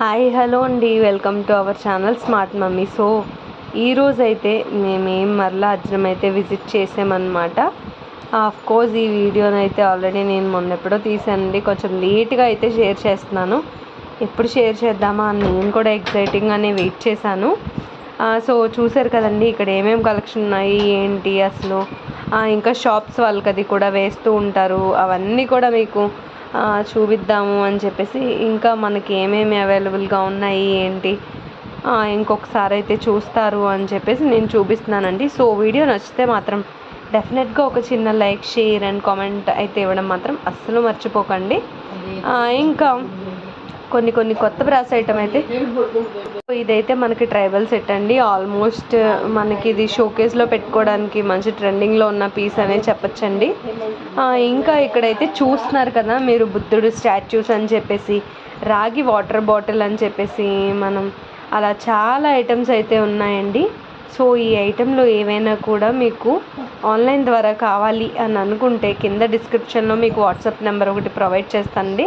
Hi hello అండి. Welcome to our channel smart mummy. So ఈరోజు అయితే మేమేం మరలా అజ్రం అయితే విజిట్ చేసామన్నమాట. ఆఫ్ కోర్స్ ఈ వీడియోని అయితే ఆల్రెడీ నేను మొన్న ఎప్పుడో తీసానండి కొంచెం లేట్గా అయితే షేర్ చేస్తున్నాను. ఎప్పుడు షేర్ చేద్దామా అని నేను కూడా ఎక్సైటింగ్గానే వెయిట్ చేశాను. సో చూసారు కదండి ఇక్కడ ఏమేమి కలెక్షన్ ఉన్నాయి ఏంటి అసలు? ఇంకా షాప్స్ వాళ్ళకి అది కూడా వేస్తూ ఉంటారు. అవన్నీ కూడా మీకు చూపిద్దాము అని చెప్పేసి ఇంకా మనకి ఏమేమి అవైలబుల్గా ఉన్నాయి ఏంటి? ఆ, ఇంకొకసారి అయితే చూస్తారు అని చెప్పేసి నేను చూపిస్తున్నానండి. సో వీడియో నచ్చితే మాత్రం డెఫినెట్గా ఒక చిన్న లైక్ షేర్ అండ్ కామెంట్ అయితే ఇవ్వడం మాత్రం అస్సలు మర్చిపోకండి. ఆ, ఇంకా కొన్ని కొన్ని కొత్త బ్రాస్ ఐటమ్ అయితే. ఇదైతే మనకి ట్రైబల్ సెట్ అండి. ఆల్మోస్ట్ మనకి ఇది షోకేస్లో పెట్టుకోవడానికి మంచి ట్రెండింగ్లో ఉన్న పీస్ అనేది చెప్పచ్చండి. ఇంకా ఇక్కడైతే చూస్తున్నారు కదా మీరు బుద్ధుడు స్టాచ్యూస్ అని చెప్పేసి రాగి వాటర్ బాటిల్ అని చెప్పేసి మనం అలా చాలా ఐటమ్స్ అయితే ఉన్నాయండి. సో ఈ ఐటెంలో ఏవైనా కూడా మీకు ఆన్లైన్ ద్వారా కావాలి అని అనుకుంటే కింద డిస్క్రిప్షన్లో మీకు వాట్సాప్ నెంబర్ ఒకటి ప్రొవైడ్ చేస్తానండి.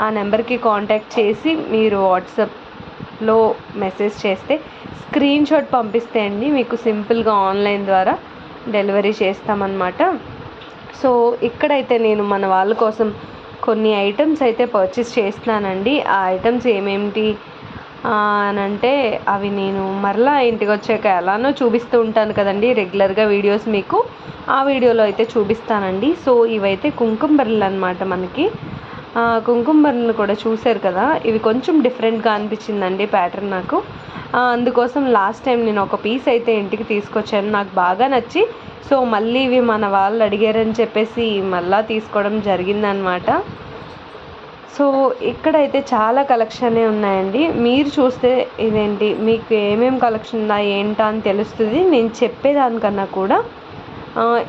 ఆ నెంబర్కి కాంటాక్ట్ చేసి మీరు వాట్సాప్లో మెసేజ్ చేస్తే స్క్రీన్ షాట్ పంపిస్తే అండి మీకు సింపుల్గా ఆన్లైన్ ద్వారా డెలివరీ చేస్తామన్నమాట. సో ఇక్కడైతే నేను మన వాళ్ళ కోసం కొన్ని ఐటమ్స్ అయితే పర్చేస్ చేస్తున్నానండి. ఆ ఐటమ్స్ ఏమేమిటి? అనంటే అని అంటే అవి నేను మరలా ఇంటికి వచ్చాక ఎలానో చూపిస్తూ ఉంటాను కదండి రెగ్యులర్గా వీడియోస్ మీకు. ఆ వీడియోలో అయితే చూపిస్తానండి. సో ఇవైతే కుంకుమ బర్రెలు అనమాట మనకి. ఆ, కుంకుమ బర్రెలు కూడా చూశారు కదా? ఇవి కొంచెం డిఫరెంట్గా అనిపించిందండి ప్యాటర్న్ నాకు. అందుకోసం లాస్ట్ టైం నేను ఒక పీస్ అయితే ఇంటికి తీసుకొచ్చాను. నాకు బాగా నచ్చి సో మళ్ళీ ఇవి మన వాళ్ళు అడిగారని చెప్పేసి మళ్ళా తీసుకోవడం జరిగిందనమాట సో ఇక్కడైతే చాలా కలెక్షనే ఉన్నాయండి. మీరు చూస్తే ఇదేంటి మీకు ఏమేమి కలెక్షన్ ఉందా ఏంటా అని తెలుస్తుంది. నేను చెప్పేదానికన్నా కూడా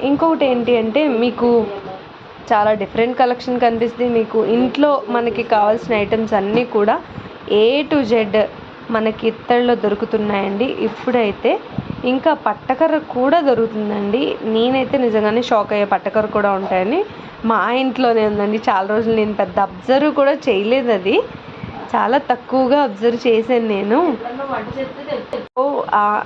ఇంకొకటి ఏంటి అంటే మీకు చాలా డిఫరెంట్ కలెక్షన్ కనిపిస్తుంది. మీకు ఇంట్లో మనకి కావాల్సిన ఐటమ్స్ అన్నీ కూడా ఏ టు జెడ్ మనకి ఇత్తడిలో దొరుకుతున్నాయండి. ఇప్పుడైతే ఇంకా పట్టకర్ర కూడా దొరుకుతుందండి. నేనైతే నిజంగానే షాక్ అయ్యే పట్టకర్ర కూడా ఉంటాయని మా ఇంట్లోనే ఉందండి. చాలా రోజులు నేను పెద్ద అబ్జర్వ్ కూడా చేయలేదు అది. చాలా తక్కువగా అబ్జర్వ్ చేశాను నేను. ఓ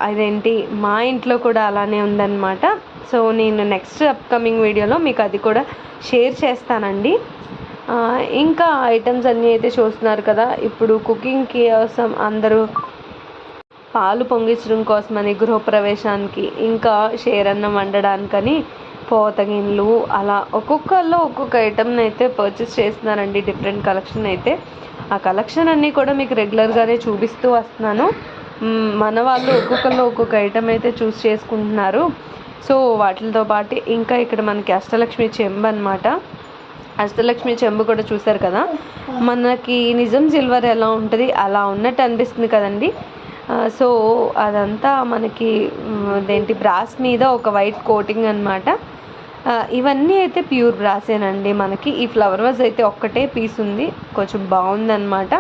అదేంటి మా ఇంట్లో కూడా అలానే ఉందన్నమాట. సో నేను నెక్స్ట్ అప్కమింగ్ వీడియోలో మీకు అది కూడా షేర్ చేస్తానండి. ఇంకా ఐటమ్స్ అన్నీ అయితే చూస్తున్నారు కదా ఇప్పుడు కుకింగ్ కోసం అందరూ పాలు పొంగించడం కోసమని గృహప్రవేశానికి ఇంకా షేరన్నం వండడానికని పోతగిన్లు అలా ఒక్కొక్కళ్ళు ఒక్కొక్క ఐటమ్ని అయితే పర్చేస్ చేస్తున్నారండి డిఫరెంట్ కలెక్షన్ అయితే. ఆ కలెక్షన్ అన్నీ కూడా మీకు రెగ్యులర్గానే చూపిస్తూ వస్తున్నాను. మన వాళ్ళు ఒక్కొక్కళ్ళు ఒక్కొక్క ఐటమ్ అయితే చూస్ చేసుకుంటున్నారు. సో వాటితో పాటు ఇంకా ఇక్కడ మనకి అష్టలక్ష్మి చెంబు అనమాట అష్టలక్ష్మి చెంబు కూడా చూసారు కదా? మనకి నిజం సిల్వర్ ఎలా ఉంటుంది? అలా ఉన్నట్టు అనిపిస్తుంది కదండి. సో అదంతా మనకి దేంటి అదేంటి బ్రాస్ మీద ఒక వైట్ కోటింగ్ అనమాట ఇవన్నీ అయితే ప్యూర్ బ్రాసేనండి మనకి ఈ ఫ్లవర్ వాజ్ అయితే ఒక్కటే పీస్ ఉంది. కొంచెం బాగుందన్నమాట.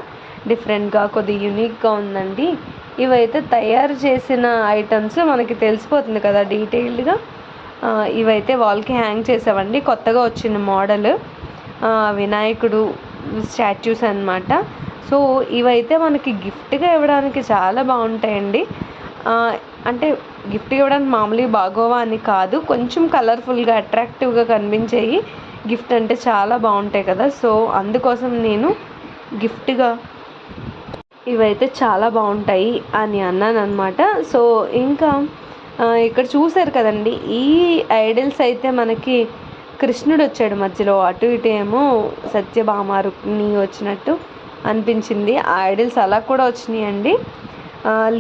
డిఫరెంట్గా కొద్దిగా యూనిక్గా ఉందండి. ఇవైతే తయారు చేసిన ఐటమ్స్ మనకి తెలిసిపోతుంది కదా డీటెయిల్డ్గా. ఇవైతే వాల్కి హ్యాంగ్ చేసామండి. కొత్తగా వచ్చిన మోడల్. వినాయకుడు స్టాచ్యూస్ అనమాట సో ఇవైతే మనకి గిఫ్ట్గా ఇవ్వడానికి చాలా బాగుంటాయండి. అంటే గిఫ్ట్ ఇవ్వడానికి మామూలుగా బాగోవా అని కాదు. కొంచెం కలర్ఫుల్గా అట్రాక్టివ్గా కనిపించేవి గిఫ్ట్ అంటే చాలా బాగుంటాయి కదా. సో అందుకోసం నేను గిఫ్ట్గా ఇవైతే చాలా బాగుంటాయి అని అన్నాను అనమాట సో ఇంకా ఇక్కడ చూశారు కదండి. ఈ ఐడల్స్ అయితే మనకి కృష్ణుడు వచ్చాడు మధ్యలో. అటు ఇటు ఏమో సత్యభామ రుక్మిణి వచ్చినట్టు అనిపించింది. ఆ ఐడల్స్ అలా కూడా వచ్చినాయండి.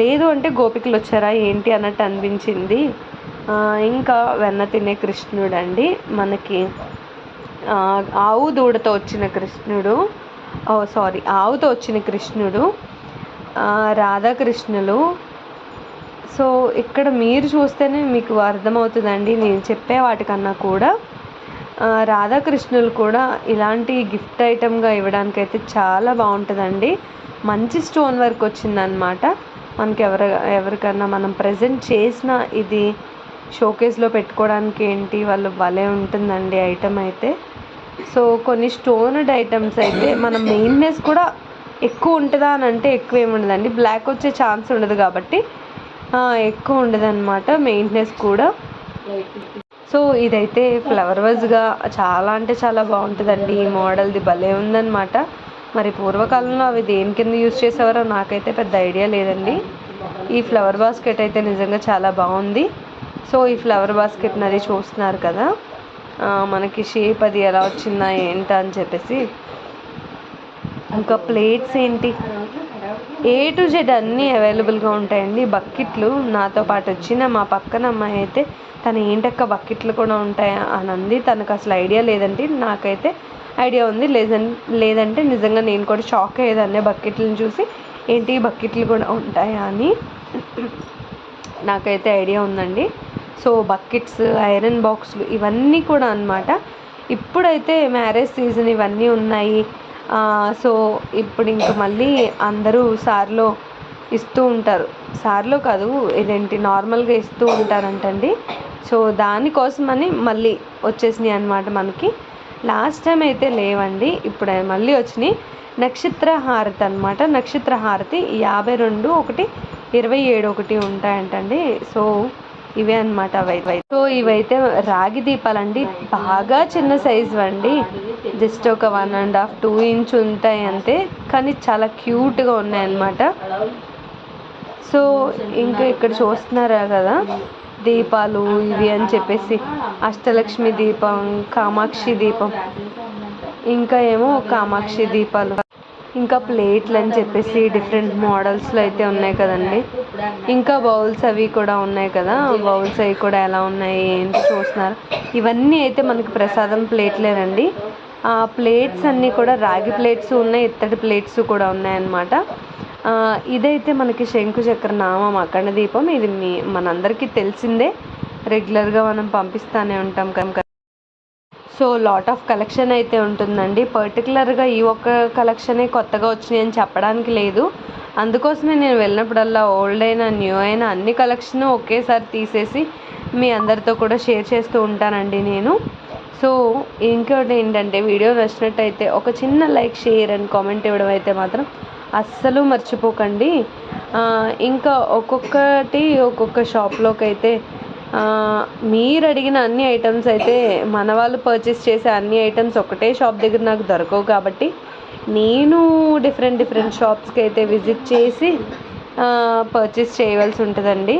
లేదు అంటే గోపికలు వచ్చారా ఏంటి అన్నట్టు అనిపించింది. ఇంకా వెన్న తినే కృష్ణుడు అండి మనకి ఆవు దూడతో వచ్చిన కృష్ణుడు. ఓ సారీ ఆవుతో వచ్చిన కృష్ణుడు. రాధాకృష్ణులు. సో ఇక్కడ మీరు చూస్తేనే మీకు అర్థమవుతుందండి. నేను చెప్పే వాటికన్నా కూడా రాధాకృష్ణులు కూడా ఇలాంటి గిఫ్ట్ ఐటమ్గా ఇవ్వడానికైతే చాలా బాగుంటుందండి. మంచి స్టోన్ వర్క్ వచ్చిందనమాట మనకి ఎవరి ఎవరికన్నా మనం ప్రజెంట్ చేసిన ఇది షోకేస్లో పెట్టుకోవడానికి ఏంటి వాళ్ళు భలే ఉంటుందండి ఐటమ్ అయితే. సో కొన్ని స్టోన్డ్ ఐటమ్స్ అయితే మన మెయిన్నెస్ కూడా ఎక్కువ ఉంటుందా అని అంటే ఎక్కువ ఏమి ఉండదండి. బ్లాక్ వచ్చే ఛాన్స్ ఉండదు కాబట్టి ఎక్కువ ఉండదన్నమాట మెయింటెనెస్ మెయింటెనెన్స్ కూడా. సో ఇదైతే ఫ్లవర్ వాజ్గా చాలా అంటే చాలా బాగుంటుందండి. ఈ మోడల్ది భలే ఉందన్నమాట. మరి పూర్వకాలంలో అవి దేని కింద యూజ్ చేసేవారో నాకైతే పెద్ద ఐడియా లేదండి. ఈ ఫ్లవర్ బాస్కెట్ అయితే నిజంగా చాలా బాగుంది. సో ఈ ఫ్లవర్ బాస్కెట్ అది చూస్తున్నారు కదా. మనకి షేప్ అది ఎలా వచ్చిందా ఏంటా అని చెప్పేసి. ఇంకా ప్లేట్స్ ఏంటి? ఏ టు జెడ్ అన్నీ అవైలబుల్గా ఉంటాయండి. బకెట్లు నాతో పాటు వచ్చిన మా పక్కన అమ్మాయి అయితే తను ఏంటక్క బకెట్లు కూడా ఉంటాయా అని అంది. తనకు అసలు ఐడియా లేదండి. నాకైతే ఐడియా ఉంది. లేదంటే లేదంటే నిజంగా నేను కూడా షాక్ అయ్యేదాన్ని బకెట్లను చూసి ఏంటి బకెట్లు కూడా ఉంటాయా అని. నాకైతే ఐడియా ఉందండి. సో బకెట్స్ ఐరన్ బాక్స్లు ఇవన్నీ కూడా అన్నమాట. ఇప్పుడైతే మ్యారేజ్ సీజన్ ఇవన్నీ ఉన్నాయి. సో ఇప్పుడు ఇంక మళ్ళీ అందరూ సార్లో ఇస్తూ ఉంటారు. సార్లో కాదు ఇదేంటి నార్మల్గా ఇస్తూ ఉంటారంటండి. సో దానికోసమని మళ్ళీ వచ్చేసినాయి అన్నమాట మనకి. లాస్ట్ టైం అయితే లేవండి. ఇప్పుడు మళ్ళీ వచ్చినాయి. నక్షత్ర హారతి అనమాట నక్షత్ర హారతి యాభై రెండు ఒకటి ఇరవై ఏడు ఒకటి ఉంటాయంటండి. సో ఇవే అనమాట అవైతే సో ఇవైతే రాగి దీపాలండి. బాగా చిన్న సైజు అండి. జస్ట్ ఒక one and half two inch ఉంటాయి అంతే. కానీ చాలా క్యూట్గా ఉన్నాయి అన్నమాట సో ఇంకా ఇక్కడ చూస్తున్నారా కదా? దీపాలు ఇవి అని చెప్పేసి అష్టలక్ష్మి దీపం కామాక్షి దీపం. ఇంకా ఏమో కామాక్షి దీపాలు. ఇంకా ప్లేట్లు అని చెప్పేసి డిఫరెంట్ మోడల్స్లో అయితే ఉన్నాయి కదండి. ఇంకా బౌల్స్ అవి కూడా ఉన్నాయి కదా. బౌల్స్ అవి కూడా ఎలా ఉన్నాయి ఏంటి చూస్తున్నారు? ఇవన్నీ అయితే మనకి ప్రసాదం ప్లేట్లేనండి. ఆ ప్లేట్స్ అన్నీ కూడా రాగి ప్లేట్స్ ఉన్నాయి ఇత్తడి ప్లేట్స్ కూడా ఉన్నాయన్నమాట. ఇదైతే మనకి శంకు చక్ర నామం అఖండ దీపం. ఇది మీ మనందరికీ తెలిసిందే. రెగ్యులర్గా మనం పంపిస్తూనే ఉంటాం కనుక. సో లాట్ ఆఫ్ కలెక్షన్ అయితే ఉంటుందండి. పర్టికులర్గా ఈ ఒక్క కలెక్షనే కొత్తగా వచ్చినాయి అని చెప్పడానికి లేదు. అందుకోసమే నేను వెళ్ళినప్పుడల్లా ఓల్డ్ అయినా న్యూ అయినా అన్ని కలెక్షన్ ఒకేసారి తీసేసి మీ అందరితో కూడా షేర్ చేస్తూ ఉంటానండి నేను. సో ఇంకోటి ఏంటంటే వీడియో నచ్చినట్టయితే ఒక చిన్న లైక్ షేర్ అండ్ కామెంట్ ఇవ్వడం అయితే మాత్రం అస్సలు మర్చిపోకండి. ఇంకా ఒక్కొక్కటి ఒక్కొక్క షాప్లోకి అయితే మీరు అడిగిన అన్ని ఐటమ్స్ అయితే మన వాళ్ళు పర్చేస్ చేసే అన్ని ఐటమ్స్ ఒకటే షాప్ దగ్గర నాకు దొరకవు కాబట్టి నేను డిఫరెంట్ డిఫరెంట్ షాప్స్కి అయితే విజిట్ చేసి పర్చేస్ చేయవలసి ఉంటుందండి.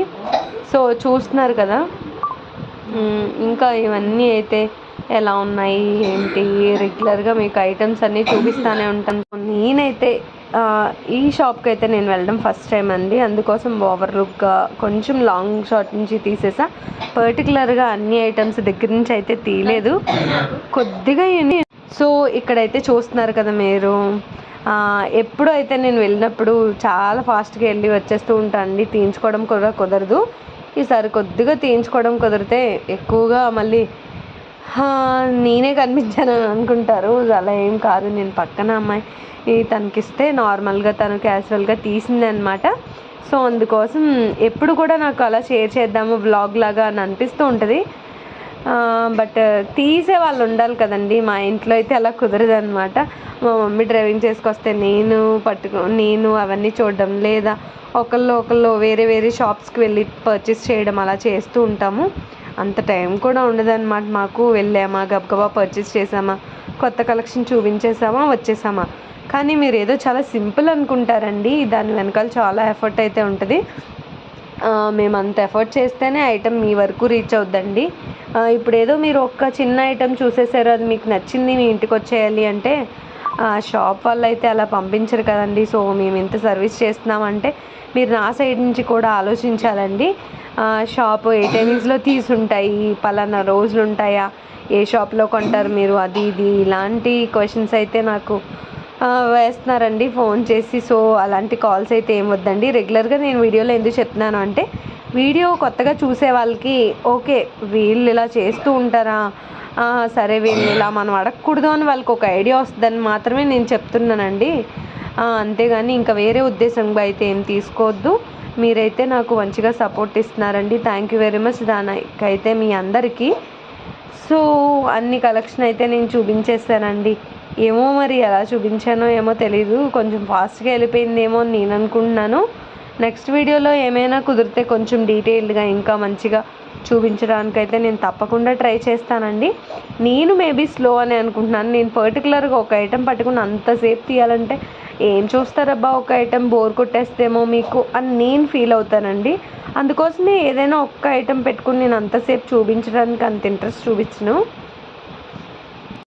సో చూస్తున్నారు కదా. ఇంకా ఇవన్నీ అయితే ఎలా ఉన్నాయి ఏంటి? రెగ్యులర్గా మీకు ఐటమ్స్ అన్నీ చూపిస్తూనే ఉంటాను. నేనైతే ఈ షాప్కి అయితే నేను వెళ్ళడం ఫస్ట్ టైం అండి. అందుకోసం ఓవర్ లుక్గా కొంచెం లాంగ్ షార్ట్ నుంచి తీసేసా. పర్టికులర్గా అన్ని ఐటమ్స్ దగ్గర నుంచి అయితే తీయలేదు. కొద్దిగా సో ఇక్కడైతే చూస్తున్నారు కదా మీరు. ఎప్పుడు అయితే నేను వెళ్ళినప్పుడు చాలా ఫాస్ట్గా వెళ్ళి వచ్చేస్తూ ఉంటాను అండి. తీయించుకోవడం కూడా కుదరదు. ఈసారి కొద్దిగా తీయించుకోవడం కుదిరితే ఎక్కువగా మళ్ళీ నేనే కనిపించాను అనుకుంటారు. అలా ఏం కాదు. నేను పక్కన అమ్మాయి తనకిస్తే నార్మల్గా తను క్యాజువల్గా తీసిందనమాట. సో అందుకోసం ఎప్పుడు కూడా నాకు అలా షేర్ చేద్దాము వ్లాగ్ లాగా అని అనిపిస్తూ ఉంటుంది. బట్ తీసే వాళ్ళు ఉండాలి కదండి. మా ఇంట్లో అయితే అలా కుదరదు అనమాట మా మమ్మీ డ్రైవింగ్ చేసుకొస్తే నేను పట్టుకో నేను అవన్నీ చూడడం లేదా ఒకళ్ళు ఒకళ్ళు వేరే వేరే షాప్స్కి వెళ్ళి పర్చేస్ చేయడం అలా చేస్తూ ఉంటాము. అంత టైం కూడా ఉండదన్నమాట మాకు వెళ్ళామా గబగబా పర్చేస్ చేసామా కొత్త కలెక్షన్ చూపించేసామా వచ్చేసామా. కానీ మీరు ఏదో చాలా సింపుల్ అనుకుంటారండి. దాని వెనకాల చాలా ఎఫర్ట్ అయితే ఉంటుంది. మేము అంత ఎఫర్ట్ చేస్తేనే ఐటెం మీ వరకు రీచ్ అవుద్దండి. ఇప్పుడు ఏదో మీరు ఒక్క చిన్న ఐటెం చూసేసారు అది మీకు నచ్చింది మీ ఇంటికి వచ్చేయాలి అంటే షాప్ వాళ్ళు అయితే అలా పంపించరు కదండి. సో మేము ఇంత సర్వీస్ చేస్తున్నామంటే మీరు నా సైడ్ నుంచి కూడా ఆలోచించాలండి. షాప్ ఏ టైమింగ్స్లో తీసుంటాయి పలానా రోజులు ఉంటాయా ఏ షాప్లో కొంటారు మీరు అది ఇది ఇలాంటి క్వశ్చన్స్ అయితే నాకు వేస్తున్నారండి ఫోన్ చేసి. సో అలాంటి కాల్స్ అయితే ఏమొద్దండి వద్దండి. రెగ్యులర్గా నేను వీడియోలో ఎందుకు చెప్తున్నాను అంటే వీడియో కొత్తగా చూసే వాళ్ళకి ఓకే వీళ్ళు ఇలా చేస్తూ ఉంటారా? సరే వీళ్ళు ఇలా మనం అడగకూడదు అని వాళ్ళకి ఒక ఐడియా వస్తుందని మాత్రమే నేను చెప్తున్నానండి. అంతేగాని ఇంకా వేరే ఉద్దేశంగా అయితే ఏం తీసుకోవద్దు. మీరైతే నాకు మంచిగా సపోర్ట్ ఇస్తున్నారండి. థ్యాంక్ యూ వెరీ మచ్ దానికైతే మీ అందరికీ. సో అన్ని కలెక్షన్ అయితే నేను చూపించేస్తానండి. ఏమో మరి ఎలా చూపించానో ఏమో తెలీదు. కొంచెం ఫాస్ట్గా వెళ్ళిపోయిందేమో అని నేను అనుకుంటున్నాను. నెక్స్ట్ వీడియోలో ఏమైనా కుదిరితే కొంచెం డీటెయిల్డ్గా ఇంకా మంచిగా చూపించడానికైతే నేను తప్పకుండా ట్రై చేస్తానండి. నేను మేబీ స్లో అని అనుకుంటున్నాను. నేను పర్టికులర్గా ఒక ఐటెం పట్టుకుని అంతసేపు తీయాలంటే ఏం చూస్తారబ్బా? ఒక ఐటెం బోర్ కొట్టేస్తేమో మీకు అని నేను ఫీల్ అవుతానండి. అందుకోసమే ఏదైనా ఒక్క ఐటెం పెట్టుకుని నేను అంతసేపు చూపించడానికి అంత ఇంట్రెస్ట్ చూపించను.